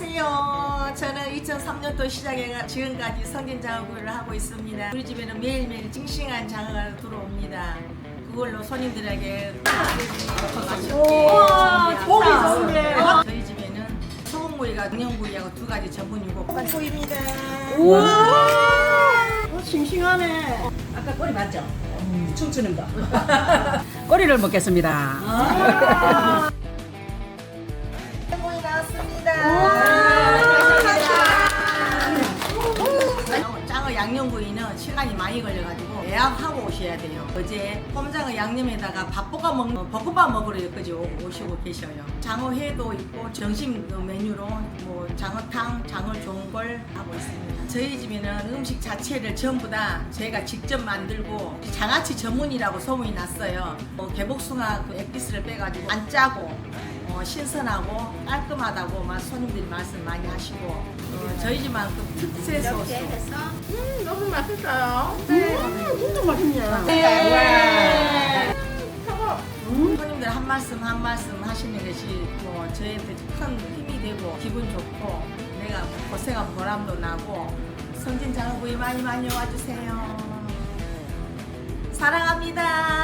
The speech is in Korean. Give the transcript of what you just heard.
안녕하세요. 저는 2003년도 시작해 지금까지 성진 장어구이를 하고 있습니다. 우리 집에는 매일매일 싱싱한 장어가 들어옵니다. 그걸로 손님들에게 보기 좋은데. 저희 집에는 소금구이가 양념구이하고 두 가지 전분이고 깐구이입니다. 우와. 어, 싱싱하네. 아까 꼬리 맞죠? 춤추는 거. 꼬리를 먹겠습니다. 양념구이는 시간이 많이 걸려가지고 예약하고 오셔야 돼요. 어제 꼼장어 양념에다가 밥 볶아 먹는 볶음밥 먹으러 여기까지 오- 오시고 계셔요. 장어회도 있고 점심 그 메뉴로 뭐 장어탕, 장어 종골 하고 있습니다. 저희 집에는 음식 자체를 전부 다 제가 직접 만들고 장아찌 전문이라고 소문이 났어요. 뭐 개복숭아 그 액기스를 빼가지고 안 짜고 어, 신선하고 깔끔하다고 막 손님들이 말씀 많이 하시고 어, 저희 집만큼 특색 소스 음, 너무 맛있어요. 음, 진짜 맛있네요. 네. 손님들 한 말씀 한 말씀 하시는 것이 뭐 저희한테 큰 힘이 되고 기분 좋고 내가 고생한 보람도 나고 성진 장어구이 많이 많이 와주세요. 사랑합니다.